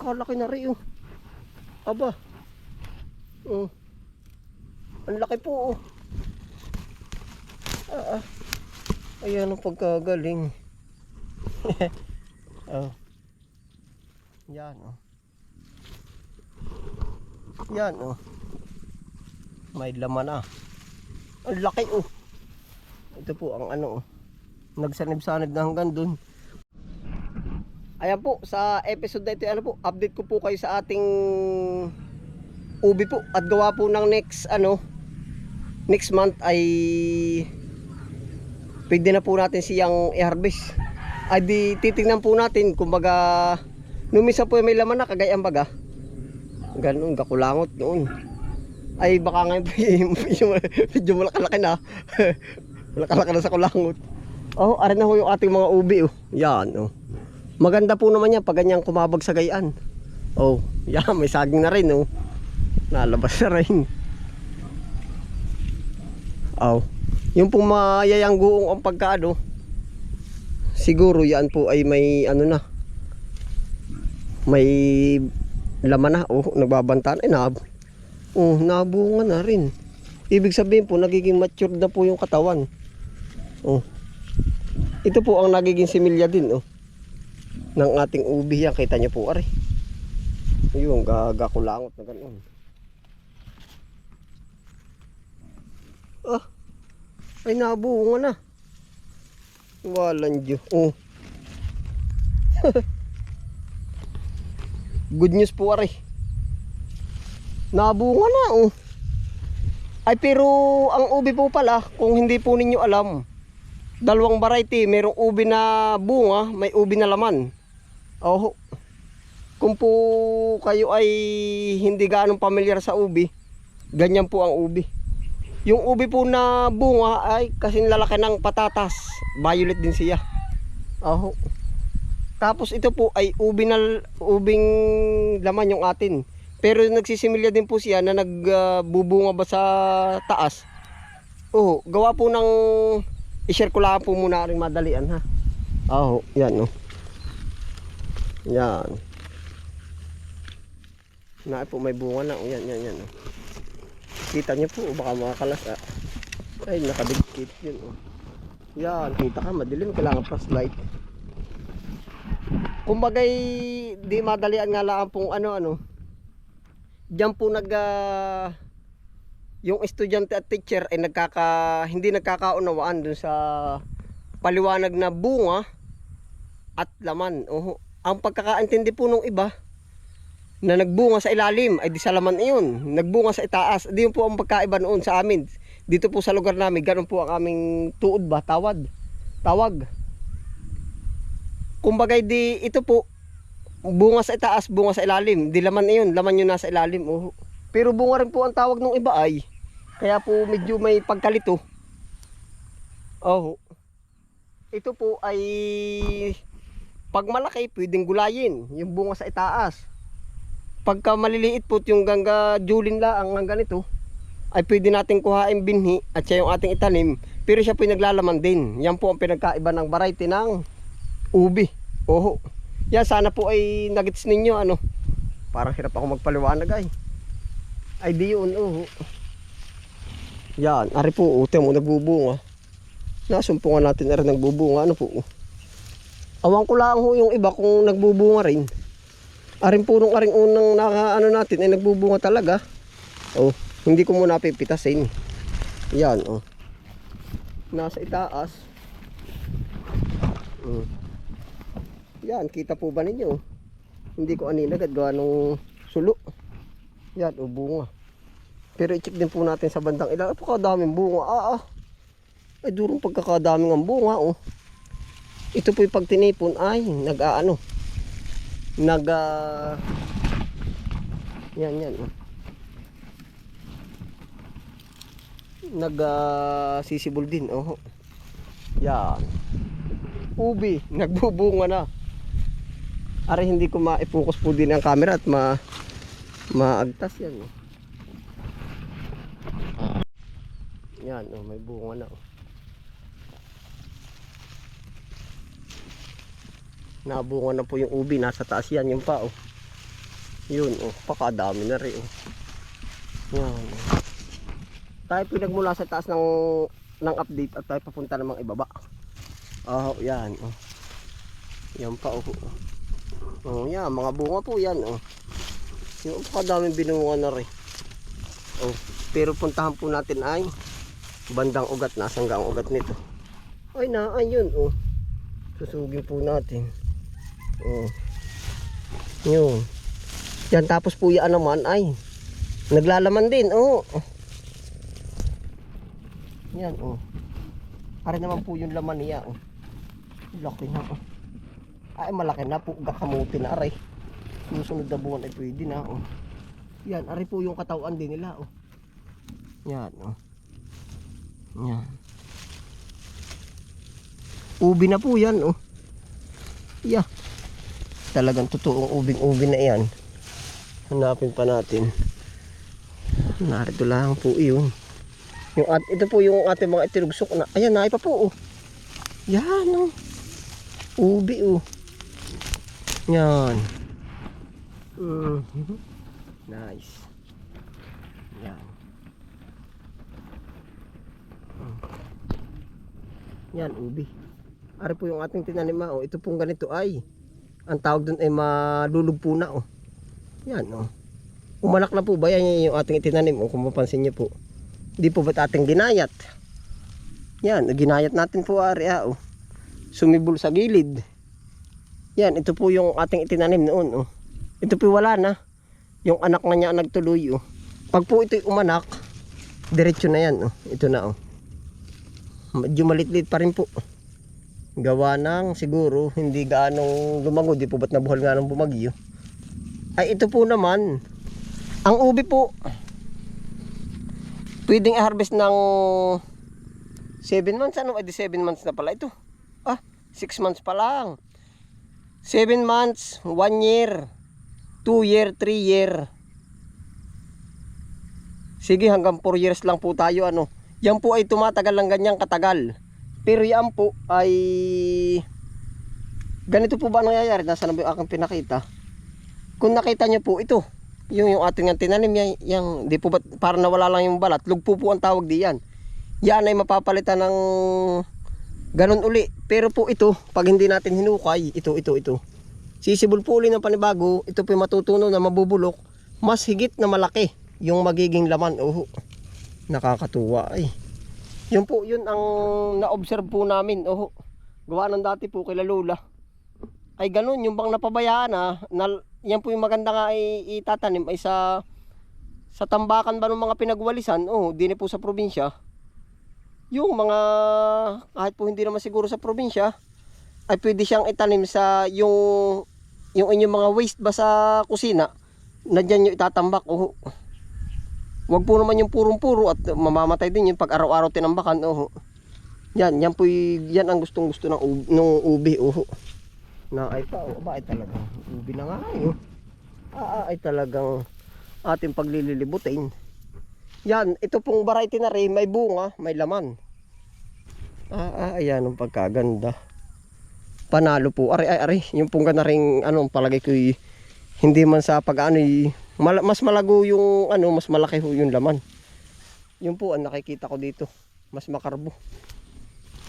Kalaki na rin oh. Aba. Oh. Ang laki po oh. Ah, ah. Ayan ang pagkagaling. oh. Yan oh. Yan oh. May laman ah. Ang laki oh. Ito po ang ano oh. Nagsanib-sanib na hanggang dun. Ayan po, sa episode na ito, ano po, update ko po kayo sa ating ubi po. At gawa po ng next, ano, next month ay pwede na po natin siyang i-harvest. Ay di titingnan po natin, kumbaga, numisa po may laman na, kagayang baga. Ganun, kakulangot noon. Ay baka ngayon medyo, medyo malakalaki na. malakalaki na sa kulangot. Oh, arin na ho yung ating mga ubi oh. Yan oh. Maganda po naman yan pag ganyan kumabag sa. Oh, yan may saging na rin oh. Nalabas na rin. Oh. Yung pong mayayang guong ang pagkaano. Siguro yan po ay may ano na. May laman na. Oh, nagbabantaan. Ay, nab. Oh, nabunga na rin. Ibig sabihin po, nagiging matured na po yung katawan. Oh. Ito po ang nagiging similya din, oh. Ng ating ubi yan. Kita niyo po, ari. Yung gagakulangot na ganun. Ah. Ay, nabunga na. Walang Diyo. Oh. Good news po, ari. Nabunga na, oh. Ay, pero ang ubi po pala, kung hindi po ninyo alam, dalawang variety, merong ubi na bunga, may ubi na laman. Oh. Kung po kayo ay hindi gaano pamilyar sa ubi, ganyan po ang ubi. Yung ubi po na bunga ay kasing lalaki ng patatas. Violet din siya. Oh. Tapos ito po ay ubi na ubing laman yung atin. Pero nagsisimilya din po siya na nagbubunga ba sa taas. Oh, gawa po ng i-share ko lang po muna rin madalian ha. Oh, yan oh. Yan. Na po may bunga na. Yan, yan, yan. Kita niyo po, baka makakalas ah. Ay, nakadikit yun oh. Yan, kita ka, madilim, kailangan flashlight. Kumbagay, di madalian nga lang pong ano, ano. Diyan po nag, ah, yung estudyante at teacher ay nagkaka, hindi nagkakaunawaan dun sa paliwanag na bunga at laman. Oho. Ang pagkakaintindi po nung iba, na nagbunga sa ilalim ay di sa iyon. Nagbunga sa itaas di yun po ang pagkaiba noon sa amin. Dito po sa lugar namin ganun po ang aming tuod ba tawad tawag. Kumbagay di ito po bunga sa itaas bunga sa ilalim. Di laman iyon laman yun nasa ilalim oh. pero bunga rin po ang tawag ng iba ay. Kaya po medyo may pagkalito. Oh. Ito po ay pag malaki pwedeng gulayin yung bunga sa itaas. Pagka maliliit po yung gangga julin lang ang ganito ay pwede natin kuhain binhi at siya yung ating itanim pero siya po yung naglalaman din. Yan po ang pinagkaiba ng variety ng ubi oho. Yan sana po ay nagits ninyo ano. Parang hirap ako magpaliwanag ay. Ay di yun oho. Yan ari po ute mo nagbubunga. Nasumpungan natin ari nagbubunga. Ano po awan ko lang ho yung iba kung nagbubunga rin Aring punong aring unang naka ano natin ay nagbubunga talaga. Oh, hindi ko muna pipitasin. Yan oh. Nasa itaas. Mm. Yan, kita po ba ninyo? Hindi ko anin agad gawa nung sulo. Yan, oh, bunga. Pero i-check din po natin sa bandang ilang. Napakadaming bunga. Ah, ah. Ay, durong pagkakadaming ang bunga, oh. Ito po yung pag tinipon ay nag-aano? Nag uh, yan yan. Oh. nag uh, sisibol din. Oh yan. Ubi nagbubunga na. Are hindi ko ma-focus po din ang camera at ma maagtas yan. Oh. yan oh may bunga na oh nabunga na po yung ubi nasa taas yan yung pa oh Yun, oh, pakadami na rin. Oh. Yan. Tayo pinagmula sa taas ng ng update at tayo papunta namang ibaba. Oh, yan. Oh. Yan pa, oh. Oh, yan, mga bunga po yan, oh. Yung pakadaming binunga na rin. Oh, pero puntahan po natin ay bandang ugat, nasang ang ugat nito. Ay na, ayun, oh. Susugin po natin. Oh. Yun. Yan, tapos po yan naman ay naglalaman din, oh. Yan, oh. Para naman po yung laman niya, oh. Laki na, oh. Ay, malaki na po, gakamuti na, aray. Susunod na buwan ay pwede na, oh. Yan, aray po yung katawan din nila, oh. Yan, oh. Yan. Ubi na po yan, oh. Yeah. Talagang totoong ubing-ubi na yan. Hanapin pa natin. Narito lang po yun. Yung at, ito po yung ating mga itinugsok na. Ayan, naay pa po, oh. Yan, oh. Ubi, oh. Yan. Mhm. Nice. Yan. Mm. Yan, ubi. Ari po yung ating tinanima, oh. Ito pong ganito ay ang tawag doon ay malulugpo na, oh. Yan, oh. Umalak na po ba yan yung ating itinanim, oh, kung mapansin niyo po. Hindi po ba't ating ginayat? Yan, ginayat natin po, ari, ah, oh. Sumibol sa gilid. Yan, ito po yung ating itinanim noon, oh. Ito po wala na. Yung anak na niya nagtuloy, oh. Pag po ito'y umanak, diretso na yan, oh. Ito na, oh. Medyo malitlit pa rin po. Gawa ng siguro hindi gaanong lumango, di po ba't nabuhal nga ng bumagyo. Ay ito po naman, ang ubi po, pwedeng i-harvest ng 7 months, ano? Ay di 7 months na pala ito. Ah, 6 months pa lang. 7 months, 1 year, 2 year, 3 year. Sige, hanggang 4 years lang po tayo, ano. Yan po ay tumatagal ng ganyang katagal. Pero yan po ay ganito po ba ang nangyayari? Nasaan na ba yung aking pinakita? Kung nakita nyo po ito, yung, yung ating tinanim, yan, yan, di po ba, para nawala lang yung balat, lugpo po ang tawag di yan. Yan ay mapapalitan ng ganun uli. Pero po ito, pag hindi natin hinukay, ito, ito, ito. Sisibol po uli ng panibago, ito po yung matutunaw na mabubulok, mas higit na malaki yung magiging laman. Oh, nakakatuwa ay. Yun po, yun ang na-observe po namin. Oh, gawa ng dati po kila Lola. Ay ganun, yung bang napabayaan na, na yan po yung maganda nga ay itatanim ay sa sa tambakan ba ng mga pinagwalisan, oh, di na po sa probinsya. Yung mga kahit po hindi naman siguro sa probinsya, ay pwede siyang itanim sa yung yung inyong mga waste ba sa kusina, na dyan yung itatambak. Oh. Wag po naman yung purong-puro at mamamatay din yun pag araw-araw tinambakan. Oh. Yan, yan po yan ang gustong gusto ng ubi, ng ubi. Oh. Na ay pa, oh, ba ay talagang ubi na nga. Oh. Ah, ay talagang ating paglililibutin. Yan, ito pong variety na rin, may bunga, may laman. Ah, ah, ayan ang pagkaganda. Panalo po. Ari, ay, ari. Yung pong gana rin, ano, palagay ko hindi man sa pag-ano, y- mal- mas malago yung, ano, mas malaki ho yung laman. Yun po ang nakikita ko dito. Mas makarbo.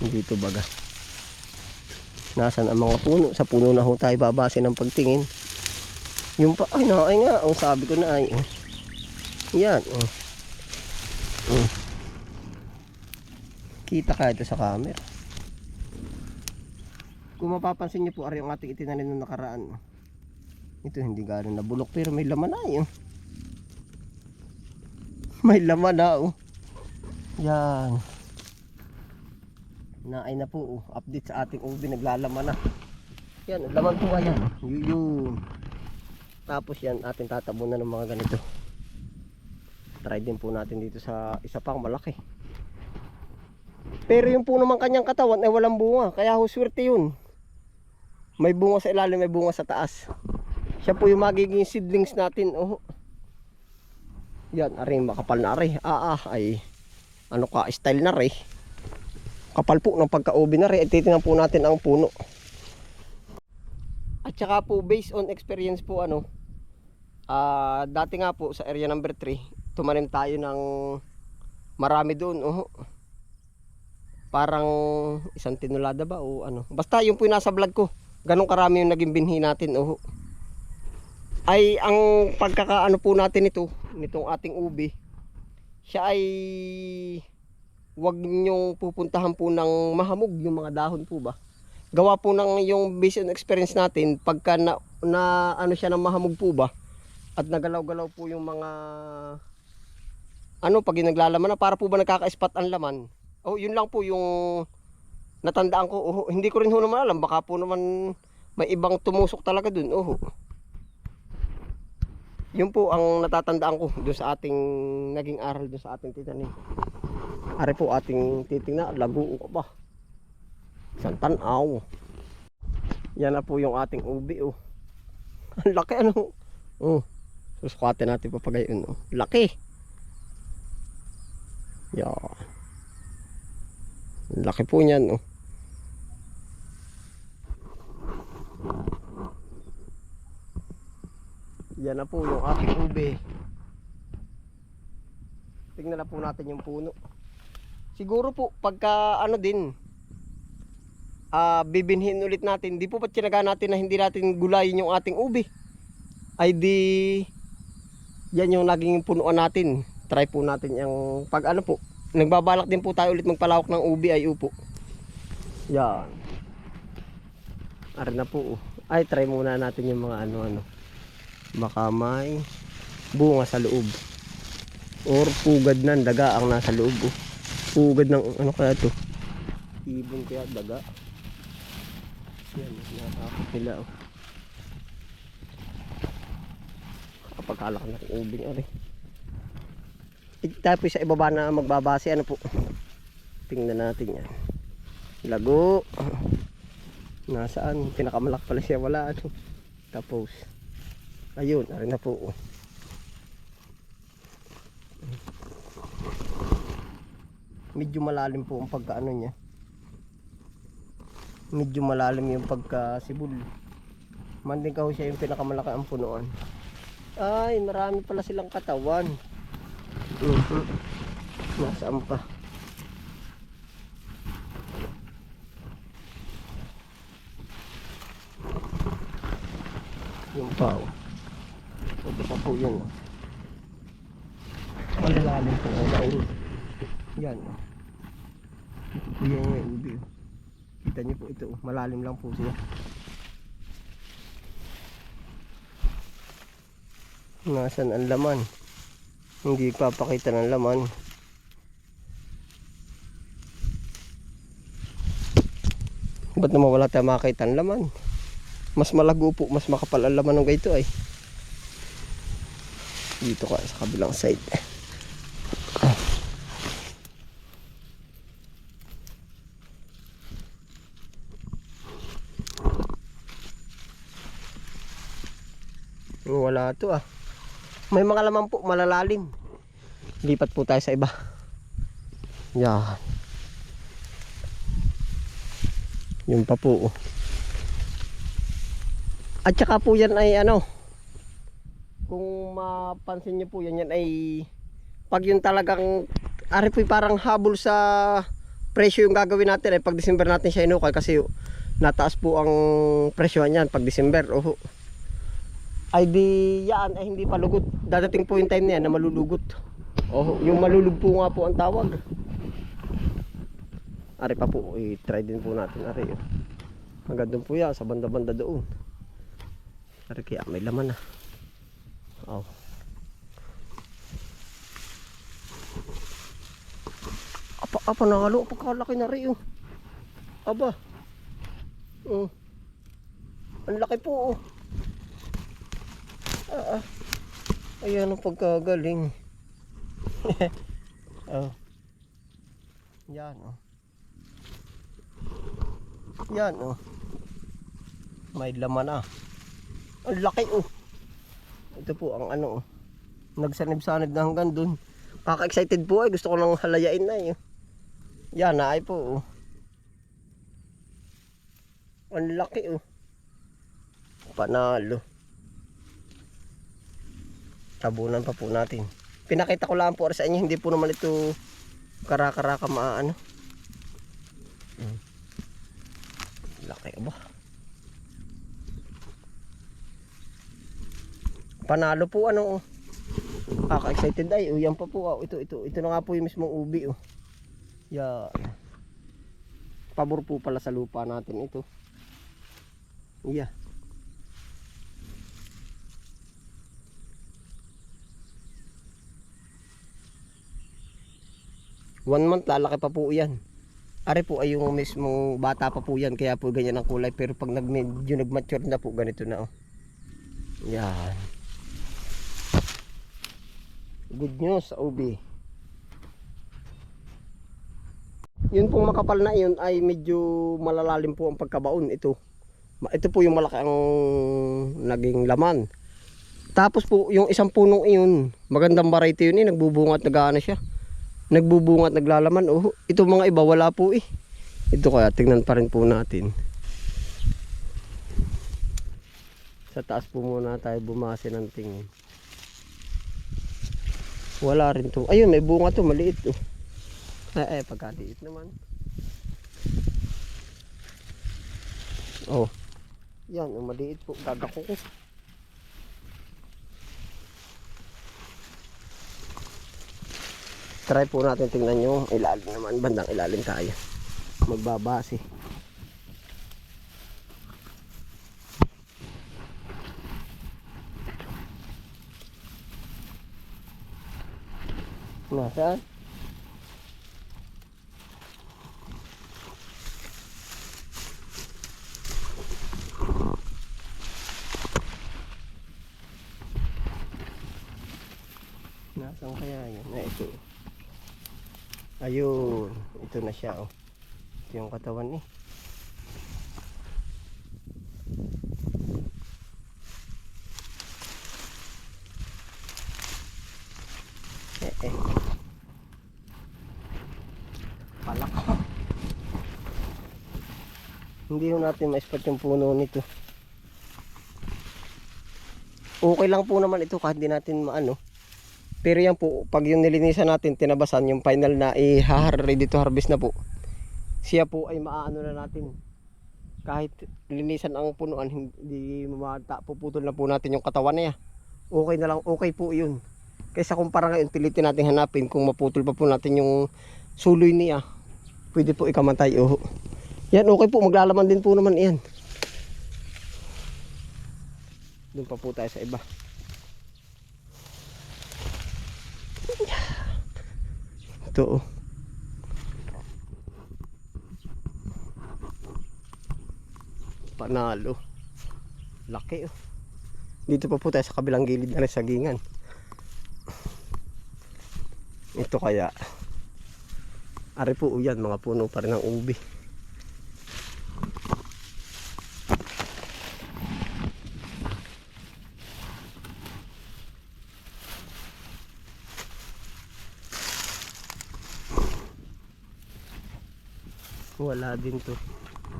Dito baga. Nasaan ang mga puno? Sa puno na ho tayo babase ng pagtingin. Yung pa, ay na, ay nga, ang sabi ko na ay. oh. Yan, oh. Mm. Kita ka ito sa camera. Kung mapapansin niyo po, ari yung ating itinanim nung nakaraan. Ito hindi gano'n nabulok pero may laman na yun. May laman na oh. Yan. Naay na po oh. Update sa ating ubi naglalaman na. Yan, laman po ayan. Yun. Tapos yan, ating tatabunan ng mga ganito. Try din po natin dito sa isa pang malaki. Pero yung po naman kanyang katawan ay walang bunga. Kaya ho swerte yun. May bunga sa ilalim, may bunga sa taas. Siya po yung magiging seedlings natin. Oh. Yan, aring makapal na ari. Ah, ah, ay ano ka, style na rin. Kapal po ng pagka-ubi na rin. Titingnan po natin ang puno. At saka po, based on experience po, ano, Ah, dati nga po sa area number 3, tumanim tayo ng marami doon. Oh. Parang isang tinulada ba o ano. Basta yung po yung nasa vlog ko. Ganong karami yung naging binhi natin. Oh. Ay ang pagkakaano po natin ito, nitong ating ubi, siya ay wag ninyong pupuntahan po ng mahamog yung mga dahon po ba. Gawa po ng yung based on experience natin, pagka na, na ano siya ng mahamog po ba, at nagalaw-galaw po yung mga ano pag naglalaman na para po ba nagkaka-spot ang laman? Oh yun lang po yung natandaan ko. Oh, hindi ko rin ho naman alam. Baka po naman may ibang tumusok talaga dun. Oh yun po ang natatandaan ko doon sa ating naging aral doon sa ating titanim ari po ating titingnan lago ko ba isang tanaw yan na po yung ating ubi oh ang laki ano oh Susukatin natin papagayon. Oh. Laki. Yan. Laki po niyan. Oh. Yan na po yung ating ube. Tingnan na po natin yung puno. Siguro po pagka ano din ah bibinhin ulit natin. Di po pa tinaga natin na hindi natin gulayin yung ating ube. Ay di yan yung naging punuan natin. Try po natin yung pag ano po. Nagbabalak din po tayo ulit magpalawak ng ubi ay upo. Yan. Ari na po. oh. Ay try muna natin yung mga ano ano. Baka may bunga sa loob. Or pugad ng daga ang nasa loob. Oh. Pugad ng ano kaya to? Ibon kaya daga. Yan, natakot nila oh. kapag kalak na ng ubing ari. Tapos sa ibaba na magbabase ano po. Tingnan natin yan. Lago. Nasaan? Pinakamalak pala siya wala ano. Tapos ayun, ari na po. Medyo malalim po ang pagkaano niya. Medyo malalim yung pagka sibul. Manding ka ho siya yung pinakamalaki ang punuan. Ay, marami pala silang katawan. Mhm. Nasaan pa? Yung pa. Po yun. oh. Malalalim po. Oh, lain. Yan. po yung ubi. Kita niyo po ito. Malalim lang po siya. Nasaan ang laman? Hindi papakita ng laman. Ba't naman wala tayo makita ng laman? Mas malago po, mas makapal ang laman ng ganito ay. Dito ka sa kabilang side. Wala to ah. May mga laman po malalalim. Lipat po tayo sa iba. Yan. Yung pa po. oh. At saka po yan ay ano. Kung mapansin nyo po yan, yan ay pag yung talagang ari po parang habol sa presyo yung gagawin natin ay pag December natin siya inukay kasi nataas po ang presyo niyan pag December. Oh ay di yan ay hindi palugot. Dadating po yung time na na malulugot. Oh, yung malulug po nga po ang tawag. Ari pa po, i-try din po natin ari. oh. Hanggang doon po yan, sa banda-banda doon. Ari kaya may laman na. Oh. Apa, apa nangalo, pagkalaki na rin oh. Aba. Oh. Ang laki po oh. Ah, ah. Ayan ang pagkagaling. oh. Yan oh. Yan oh. May laman ah. Ang laki oh. Ito po ang ano. Nagsanib-sanib na hanggang dun. Kaka-excited po ay gusto ko nang halayain na eh. Yan na ay po oh. Ang laki oh. Panalo. Tabunan pa po natin. Pinakita ko lang po sa inyo, hindi po naman ito karakaraka maano. Hmm. Laki ba? Panalo po ano oh. Kaka-excited ay, oh, yan pa po. Oh. Ito, ito, ito na nga po yung mismong ubi oh. Yan. Pabor po pala sa lupa natin ito. Yeah. One month lalaki pa po yan. Are po ay yung mismong bata pa po yan kaya po ganyan ang kulay pero pag nag medyo nag-mature na po ganito na oh. Yan. Good news sa ubi. Yun pong makapal na yun ay medyo malalalim po ang pagkabaon ito. Ito po yung malaki ang naging laman. Tapos po yung isang punong iyon, magandang variety yun eh, nagbubunga at nag siya nagbubunga at naglalaman. Oh, ito mga iba wala po eh. Ito kaya tingnan pa rin po natin. Sa taas po muna tayo bumase ng tingin. Wala rin to. Ayun, may bunga to, maliit to. Eh, eh pagkaliit naman. Oh. Yan, oh, maliit po. Gagako ko. try po natin tingnan yung ilalim naman bandang ilalim tayo magbabase nasaan nasaan kaya yun na ito Ayun, ito na siya oh. Ito yung katawan eh eh. Palak. Hindi ho natin ma-spot yung puno nito. Okay lang po naman ito kahit di natin maano. Pero yan po, pag yung nilinisan natin, tinabasan, yung final na i-har ready to harvest na po. Siya po ay maaano na natin. Kahit linisan ang punuan, hindi mamata, puputol na po natin yung katawan niya. Okay na lang, okay po yun. Kaysa kumpara ngayon, pilitin natin hanapin kung maputol pa po natin yung suloy niya. Pwede po ikamatay. Oh. Yan, okay po, maglalaman din po naman yan. Doon pa po tayo sa iba. Ito oh. Panalo. Laki oh. Dito pa po tayo sa kabilang gilid na rin sagingan. Ito kaya. Ari po yan, mga puno pa rin ng ubi. Wala din to.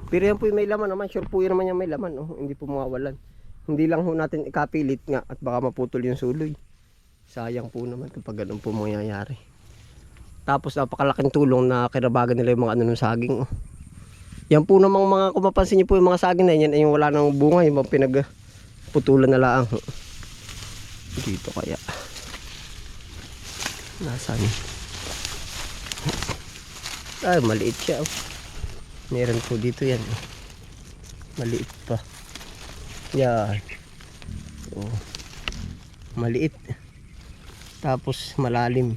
Pero yan po yung may laman naman. Sure po yun naman yung may laman. Oh. Hindi po mawawalan. Hindi lang ho natin ikapilit nga at baka maputol yung suloy. Sayang po naman kapag ganun po mangyayari. Tapos napakalaking tulong na kinabagan nila yung mga ano ng saging. Oh. Yan po namang mga, kung mapansin niyo po yung mga saging na yan, ay yung wala nang bunga, yung mga pinagputulan na lang. oh. Dito kaya. Nasaan? Ay, maliit siya. Oh. Meron po dito yan. Maliit pa. Yan. Oh. Maliit. Tapos malalim.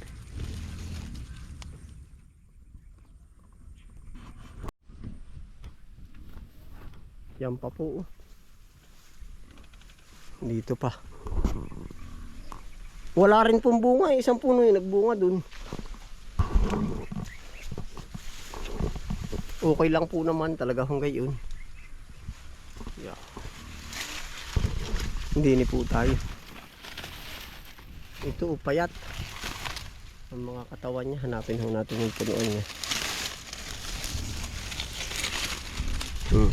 Yan pa po. Dito pa. Wala rin pong bunga. eh. Isang puno yung nagbunga dun. Okay lang po naman talaga hanggang yun. Yeah. Hindi ni po tayo. Ito, oh, payat. Ang mga katawan niya, hanapin ho natin yung punuan niya. Hmm.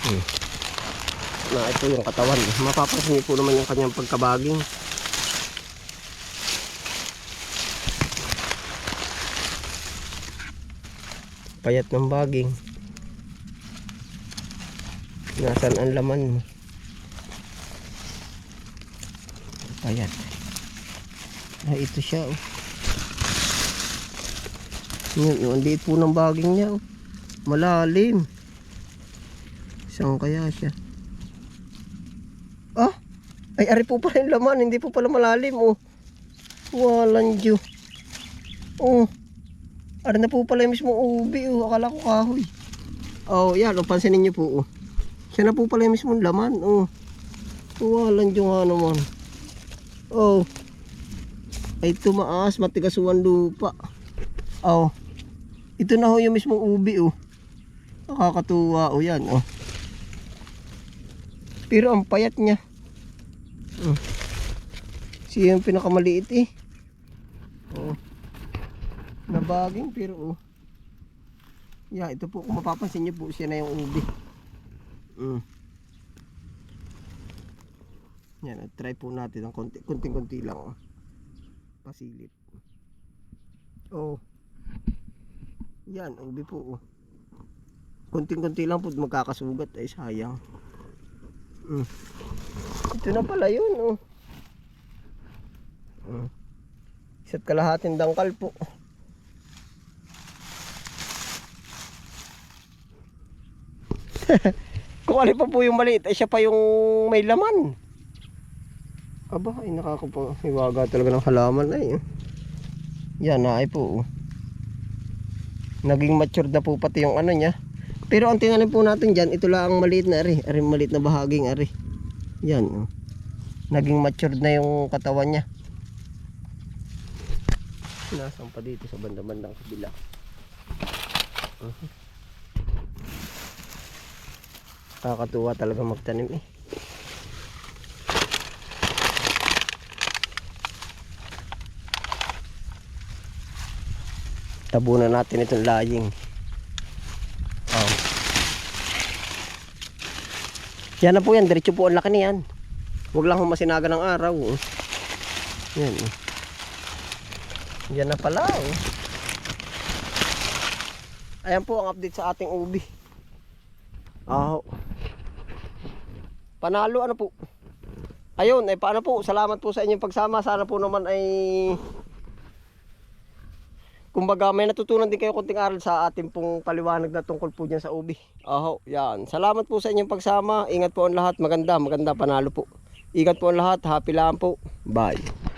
Hmm. na ito yung katawan. Mapapansin niyo po naman yung kanyang pagkabaging. Payat ng baging. Nasaan ang laman mo? Payat. Ah, ito siya oh. Yun, oh, ang liit po ng baging niya oh. Malalim. Saan kaya siya? Ah! Ay, ari po pala yung laman. Hindi po pala malalim oh. Walang Diyo. Oh. Ari na po pala yung mismong ubi oh. Akala ko kahoy. Oh, yan. Oh, pansinin niyo po oh. Siya na po pala yung mismong laman oh. Walang Diyo nga naman. Oh. Ay tumaas, matigasuan lupa. Oh. Ito na ho yung mismong ubi oh. Nakakatuwa oh yan oh. Pero ang payat niya. Oh. Siya yung pinakamaliit eh. Oh. Nabaging pero oh. Yeah, ito po kung mapapansin niyo po siya na yung ubi. Mm. Yan, try po natin ng konti, kunting-kunti lang. Oh. Pasilip. Oh. Yan, ubi po. Oh. Kunting-kunti lang po magkakasugat ay sayang. Mm. Ito na pala yun. Oh. Mm. Isa't kalahating dangkal po. Kung alin pa po yung maliit, ay siya pa yung may laman. Aba, ay nakakapa. Iwaga talaga ng halaman eh. Yan na ay po. Naging matured na po pati yung ano niya. Pero ang tingnan po natin dyan, ito lang ang maliit na ari. Ari maliit na bahaging ari. Yan. Oh. Naging matured na yung katawan niya. Nasaan pa dito sa banda-bandang kabila. Mhm. Kakatuwa talaga magtanim eh. Tabunan natin itong laying. Oh. Yan na po yan, diretso po ang laki niyan. Huwag lang humasinaga ng araw. oh. Yan. oh. Yan na pala. Oh. Ayan po ang update sa ating ubi. Ah. Panalo ano po? Ayun, ay paano po? Salamat po sa inyong pagsama. Sana po naman ay Kumbaga may natutunan din kayo konting aral sa ating pong paliwanag na tungkol po dyan sa ubi. Aho, yan. Salamat po sa inyong pagsama. Ingat po ang lahat. Maganda, maganda panalo po. Ingat po ang lahat. Happy lang po. Bye.